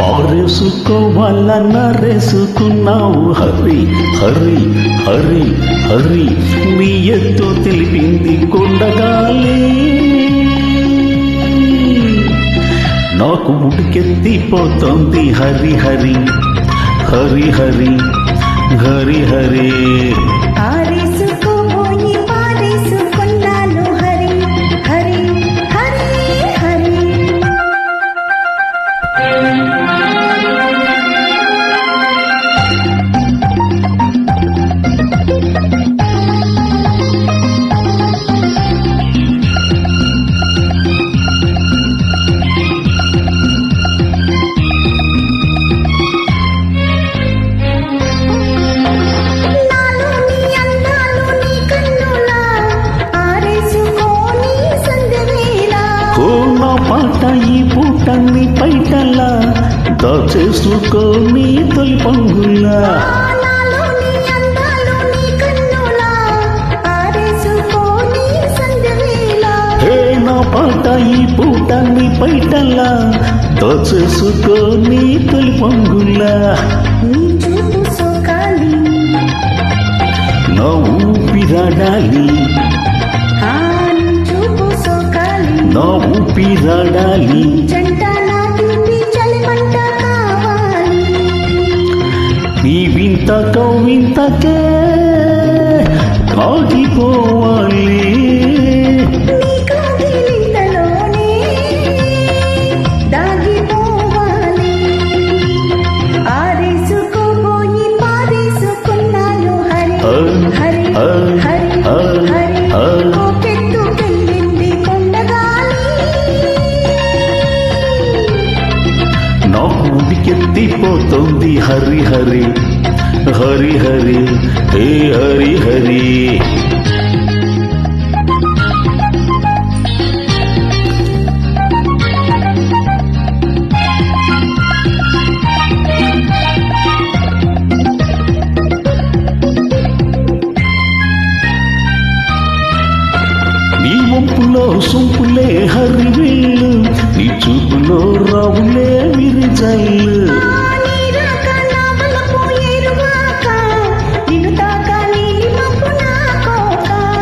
పారేసుకోవాలన్న రేసుకున్నావు హరి హరి హరి హరి. మీ ఎత్తు తెలిపింది కొండగాలి. నాకు ఉడికెత్తిపోతోంది హరి హరి. హరి హరి హరి హరి. కంటి పైటల్లా దాచేసుకో నీ తొలి పంగుల్లా పాట ఈ పూట పైటల్లా దోచేసుకో నీ తొలి పంగుల్లా నా ఊపిరాడాలి ఊపిరాడాలి నీ వింత కౌ వింతకే కాటిపోవాలి ఎత్తిపోతుంది ఉడికెత్తిపోతుంది హరి హరి. హరి హరి హే హరి హరి. నీ సొంపులే హరివేళ్ళు నీ చూపులో రావులే విరిజల్లు.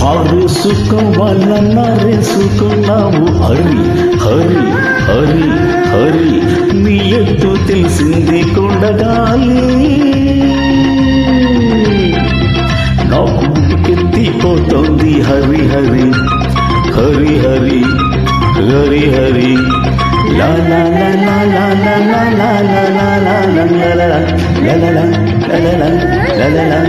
పారేసుకోవాలన్న రేసుకున్నావు హరి హరి హరి హరి నీ ఎత్తు తెలిసింది కొండగాలి నాకు ఎత్తిపోతుంది హరి హరి హరి హరి హరి హరి లా లా లా లా లా లా లా లా లా లా లా లా లా లా లా లా లా లా లా